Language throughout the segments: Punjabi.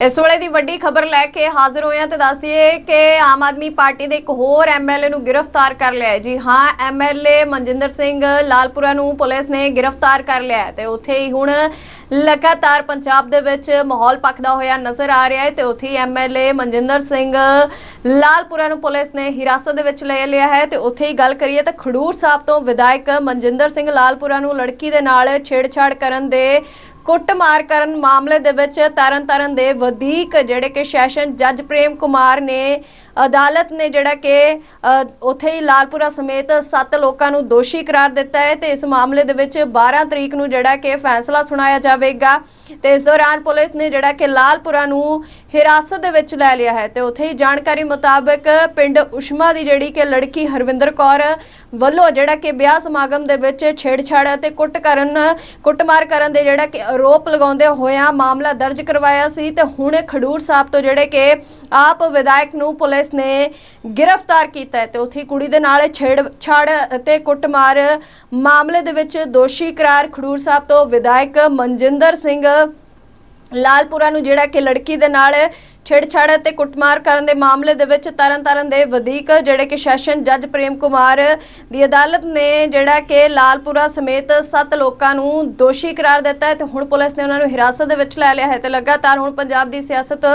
ਇਸ ਵੇਲੇ ਦੀ ਵੱਡੀ ਖਬਰ ਲੈ ਕੇ ਹਾਜ਼ਰ ਹੋਏ ਹਾਂ ਤੇ ਦੱਸ ਦਈਏ ਕਿ ਆਮ ਆਦਮੀ ਪਾਰਟੀ ਦੇ ਇੱਕ ਹੋਰ ਐਮਐਲਏ ਨੂੰ ਗ੍ਰਿਫਤਾਰ ਕਰ ਲਿਆ ਹੈ। ਜੀ ਹਾਂ ਐਮਐਲਏ ਮਨਜਿੰਦਰ ਸਿੰਘ ਲਾਲਪੁਰਾ ਨੂੰ ਪੁਲਿਸ ਨੇ ਗ੍ਰਿਫਤਾਰ ਕਰ ਲਿਆ ਹੈ ਤੇ ਉੱਥੇ ਹੀ ਹੁਣ ਲਗਾਤਾਰ ਪੰਜਾਬ ਦੇ ਵਿੱਚ ਮਾਹੌਲ ਪੱਕਦਾ ਹੋਇਆ ਨਜ਼ਰ ਆ ਰਿਹਾ ਹੈ ਤੇ ਉੱਥੇ ਹੀ ਐਮਐਲਏ ਮਨਜਿੰਦਰ ਸਿੰਘ ਲਾਲਪੁਰਾ ਨੂੰ ਪੁਲਿਸ ਨੇ ਹਿਰਾਸਤ ਦੇ ਵਿੱਚ ਲੈ ਲਿਆ ਹੈ ਤੇ ਉੱਥੇ ਹੀ ਗੱਲ ਕਰੀਏ ਤਾਂ ਖਡੂਰ ਸਾਹਿਬ ਤੋਂ ਵਿਧਾਇਕ ਮਨਜਿੰਦਰ ਸਿੰਘ ਲਾਲਪੁਰਾ ਨੂੰ ਲੜਕੀ ਦੇ ਨਾਲ ਛੇੜਛਾੜ ਕਰਨ ਦੇ ਕੁੱਟਮਾਰ ਕਰਨ ਮਾਮਲੇ ਦੇ ਵਿੱਚ ਤਰਨਤਾਰਨ ਦੇ ਵਧੀਕ ਜਿਹੜੇ ਕਿ ਸੈਸ਼ਨ ਜੱਜ ਪ੍ਰੇਮ ਕੁਮਾਰ ਨੇ, ਅਦਾਲਤ ਨੇ ਜਿਹੜਾ ਕਿ ਉੱਥੇ ਹੀ ਲਾਲਪੁਰਾ ਸਮੇਤ 7 ਲੋਕਾਂ ਨੂੰ ਦੋਸ਼ੀ ਕਰਾਰ ਦਿੱਤਾ ਹੈ ਤੇ ਇਸ ਮਾਮਲੇ ਦੇ ਵਿੱਚ 12 ਤਰੀਕ ਨੂੰ ਜਿਹੜਾ ਕਿ ਫੈਸਲਾ ਸੁਣਾਇਆ ਜਾਵੇਗਾ ਤੇ ਇਸ ਦੌਰਾਨ ਪੁਲਿਸ ਨੇ ਜਿਹੜਾ ਕਿ ਲਾਲਪੁਰਾ ਨੂੰ ਹਿਰਾਸਤ ਦੇ ਵਿੱਚ ਲੈ ਲਿਆ ਹੈ ਤੇ ਉੱਥੇ ਹੀ ਜਾਣਕਾਰੀ ਮੁਤਾਬਕ ਪਿੰਡ ਉਸ਼ਮਾ ਦੀ ਜਿਹੜੀ ਕਿ ਲੜਕੀ ਹਰਵਿੰਦਰ ਕੌਰ ਵੱਲੋਂ ਜਿਹੜਾ ਕਿ ਵਿਆਹ ਸਮਾਗਮ ਦੇ ਵਿੱਚ ਛੇੜਛਾੜ ਅਤੇ ਕੁੱਟ ਕਰਨ, ਕੁੱਟਮਾਰ ਕਰਨ ਦੇ ਜਿਹੜਾ ਕਿ ਆਰੋਪ ਲਗਾਉਂਦੇ ਹੋਇਆਂ ਮਾਮਲਾ ਦਰਜ ਕਰਵਾਇਆ ਸੀ ਤੇ ਹੁਣ ਖਡੂਰ ਸਾਹਿਬ ਤੋਂ ਜਿਹੜੇ ਕਿ ਆਪ ਵਿਧਾਇਕ ਨੂੰ ਪੁਲਿਸ ਨੇ ਗ੍ਰਿਫਤਾਰ ਕੀਤਾ ਤੇ ਉੱਥੇ ਕੁੜੀ ਦੇ ਨਾਲ ਛੇੜਛਾੜ ਅਤੇ ਕੁੱਟਮਾਰ ਮਾਮਲੇ ਦੇ ਵਿੱਚ ਦੋਸ਼ੀ ਕਰਾਰ ਖਡੂਰ ਸਾਹਿਬ ਤੋਂ ਵਿਧਾਇਕ ਮਨਜਿੰਦਰ ਸਿੰਘ ਲਾਲਪੁਰਾ ਨੂੰ ਜਿਹੜਾ ਕਿ ਲੜਕੀ ਦੇ ਨਾਲ ਛੇੜਛਾੜ ਅਤੇ ਕੁੱਟਮਾਰ ਕਰਨ ਦੇ ਮਾਮਲੇ ਦੇ ਵਿੱਚ ਤਰਨਤਾਰਨ ਦੇ ਵਧੀਕ ਜਿਹੜੇ ਕਿ ਸੈਸ਼ਨ ਜੱਜ ਪ੍ਰੇਮ ਕੁਮਾਰ ਦੀ ਅਦਾਲਤ ਨੇ ਜਿਹੜਾ ਕਿ ਲਾਲਪੁਰਾ ਸਮੇਤ 7 ਲੋਕਾਂ ਨੂੰ ਦੋਸ਼ੀ ਕਰਾਰ ਦਿੱਤਾ ਹੈ ਤੇ ਹੁਣ ਪੁਲਿਸ ਨੇ ਉਹਨਾਂ ਨੂੰ ਹਿਰਾਸਤ ਦੇ ਵਿੱਚ ਲੈ ਲਿਆ ਹੈ ਤੇ ਲਗਾਤਾਰ ਹੁਣ ਪੰਜਾਬ ਦੀ ਸਿਆਸਤ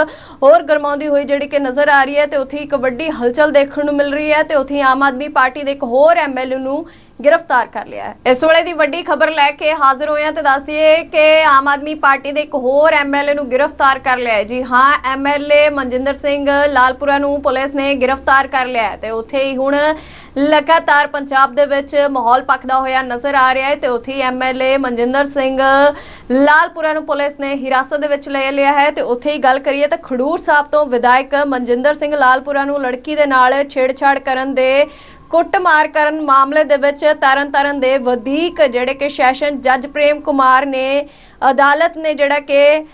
ਹੋਰ ਗਰਮਾਉਂਦੀ ਹੋਈ ਜਿਹੜੀ ਕਿ ਨਜ਼ਰ ਆ ਰਹੀ ਹੈ ਤੇ ਉੱਥੇ ਇੱਕ ਵੱਡੀ ਹਲਚਲ ਦੇਖਣ ਨੂੰ ਮਿਲ ਰਹੀ ਹੈ ਤੇ ਉੱਥੇ ਆਮ ਆਦਮੀ ਪਾਰਟੀ ਦੇ ਇੱਕ ਹੋਰ ਐਮਐਲਏ ਨੂੰ ਗ੍ਰਿਫਤਾਰ ਕਰ ਲਿਆ ਹੈ। ਇਸ ਵੇਲੇ ਦੀ ਵੱਡੀ ਖਬਰ ਲੈ ਕੇ ਹਾਜ਼ਰ ਹੋਏ ਹਾਂ ਤੇ ਦੱਸ ਦਈਏ ਕਿ ਆਮ ਆਦਮੀ ਪਾਰਟੀ ਦੇ ਇੱਕ ਹੋਰ ਐਮਐਲਏ ਨੂੰ ਗ੍ਰਿਫਤਾਰ ਕਰ ਲਿਆ ਹੈ। ਜੀ ਹਾਂ ਐਮਐਲਏ ਮਨਜਿੰਦਰ ਸਿੰਘ ਲਾਲਪੁਰਾ ਨੂੰ ਪੁਲਿਸ ਨੇ ਗ੍ਰਿਫਤਾਰ ਕਰ ਲਿਆ ਹੈ ਤੇ ਉੱਥੇ ਹੀ ਹੁਣ ਲਗਾਤਾਰ ਪੰਜਾਬ ਦੇ ਵਿੱਚ ਮਾਹੌਲ ਪੱਕਦਾ ਹੋਇਆ ਨਜ਼ਰ ਆ ਰਿਹਾ ਹੈ ਤੇ ਉੱਥੇ ਹੀ ਐਮਐਲਏ ਮਨਜਿੰਦਰ ਸਿੰਘ ਲਾਲਪੁਰਾ ਨੂੰ ਪੁਲਿਸ ਨੇ ਹਿਰਾਸਤ ਦੇ ਵਿੱਚ ਲੈ ਲਿਆ ਹੈ ਤੇ ਉੱਥੇ ਹੀ ਗੱਲ ਕਰੀਏ ਤਾਂ ਖਡੂਰ ਸਾਹਿਬ ਤੋਂ ਵਿਧਾਇਕ ਮਨਜਿੰਦਰ ਸਿੰਘ ਲਾਲਪੁਰਾ ਨੂੰ ਲੜਕੀ ਦੇ ਨਾਲ ਛੇੜਛਾੜ ਕਰਨ ਦੇ ਕੁੱਟਮਾਰ ਕਰਨ ਮਾਮਲੇ ਦੇ ਵਿੱਚ ਤਰਨਤਾਰਨ ਦੇ ਵਧੀਕ ਜਿਹੜੇ ਕਿ ਸੈਸ਼ਨ ਜੱਜ ਪ੍ਰੇਮ ਕੁਮਾਰ ਨੇ, ਅਦਾਲਤ ਨੇ ਜਿਹੜਾ ਕਿ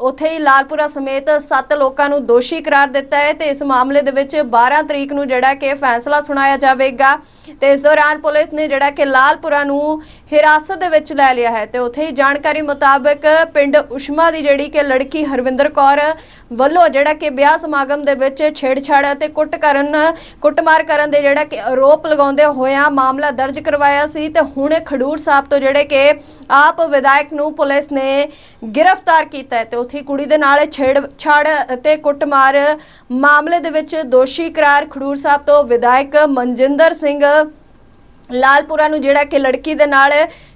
ਉੱਥੇ ਹੀ ਲਾਲਪੁਰਾ ਸਮੇਤ 7 ਲੋਕਾਂ ਨੂੰ ਦੋਸ਼ੀ ਕਰਾਰ ਦਿੱਤਾ ਹੈ ਤੇ ਇਸ ਮਾਮਲੇ ਦੇ ਵਿੱਚ 12 ਤਰੀਕ ਨੂੰ ਜਿਹੜਾ ਕਿ ਫੈਸਲਾ ਸੁਣਾਇਆ ਜਾਵੇਗਾ। ਤੇ ਇਸ ਦੌਰਾਨ ਪੁਲਿਸ ਨੇ ਜਿਹੜਾ ਕਿ ਲਾਲਪੁਰਾ ਨੂੰ ਹਿਰਾਸਤ ਦੇ ਵਿੱਚ ਲੈ ਲਿਆ ਹੈ ਤੇ ਉੱਥੇ ਜਾਣਕਾਰੀ ਮੁਤਾਬਕ ਪਿੰਡ ਉਸ਼ਮਾ ਦੀ ਜਿਹੜੀ ਕਿ ਲੜਕੀ ਹਰਵਿੰਦਰ ਕੌਰ ਵੱਲੋਂ ਜਿਹੜਾ ਕਿ ਵਿਆਹ ਸਮਾਗਮ ਦੇ ਵਿੱਚ ਛੇੜਛਾੜ ਅਤੇ ਕੁੱਟ ਕਰਨ, ਕੁੱਟਮਾਰ ਕਰਨ ਦੇ ਜਿਹੜਾ ਕਿ ਆਰੋਪ ਲਗਾਉਂਦੇ ਹੋਇਆਂ ਮਾਮਲਾ ਦਰਜ ਕਰਵਾਇਆ ਸੀ ਤੇ ਹੁਣ ਖਡੂਰ ਸਾਹਿਬ ਤੋਂ ਜਿਹੜੇ ਕਿ ਆਪ ਵਿਧਾਇਕ ਨੂੰ ਪੁਲਿਸ ਨੇ ਗ੍ਰਿਫਤਾਰ ਕੀਤਾ ਤੇ ਉੱਥੇ ਕੁੜੀ ਦੇ ਨਾਲ ਛੇੜਛਾੜ ਅਤੇ ਕੁੱਟਮਾਰ ਮਾਮਲੇ ਦੇ ਵਿੱਚ ਦੋਸ਼ੀ ਕਰਾਰ ਖਡੂਰ ਸਾਹਿਬ ਤੋਂ ਵਿਧਾਇਕ ਮਨਜਿੰਦਰ ਸਿੰਘ ਲਾਲਪੁਰਾ ਨੂੰ ਜਿਹੜਾ ਕਿ ਲੜਕੀ ਦੇ ਨਾਲ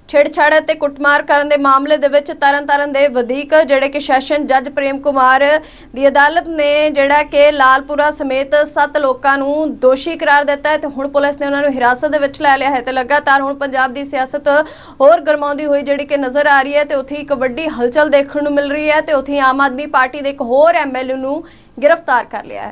ਛੇੜਛਾੜ ਅਤੇ ਕੁੱਟਮਾਰ ਕਰਨ ਦੇ ਮਾਮਲੇ ਦੇ ਵਿੱਚ ਤਰਨਤਾਰਨ ਦੇ ਵਧੀਕ ਜਿਹੜੇ ਕਿ ਸੈਸ਼ਨ ਜੱਜ ਪ੍ਰੇਮ ਕੁਮਾਰ ਦੀ ਅਦਾਲਤ ਨੇ ਜਿਹੜਾ ਕਿ ਲਾਲਪੁਰਾ ਸਮੇਤ 7 ਲੋਕਾਂ ਨੂੰ ਦੋਸ਼ੀ ਕਰਾਰ ਦਿੱਤਾ ਹੈ ਤੇ ਹੁਣ ਪੁਲਿਸ ਨੇ ਉਹਨਾਂ ਨੂੰ ਹਿਰਾਸਤ ਦੇ ਵਿੱਚ ਲੈ ਲਿਆ ਹੈ ਤੇ ਲਗਾਤਾਰ ਹੁਣ ਪੰਜਾਬ ਦੀ ਸਿਆਸਤ ਹੋਰ ਗਰਮਾਉਂਦੀ ਹੋਈ ਜਿਹੜੀ ਕਿ ਨਜ਼ਰ ਆ ਰਹੀ ਹੈ ਤੇ ਉੱਥੇ ਇੱਕ ਵੱਡੀ ਹਲਚਲ ਦੇਖਣ ਨੂੰ ਮਿਲ ਰਹੀ ਹੈ ਤੇ ਉੱਥੇ ਆਮ ਆਦਮੀ ਪਾਰਟੀ ਦੇ ਇੱਕ ਹੋਰ ਐਮਐਲਏ ਨੂੰ ਗ੍ਰਿਫਤਾਰ ਕਰ ਲਿਆ ਹੈ।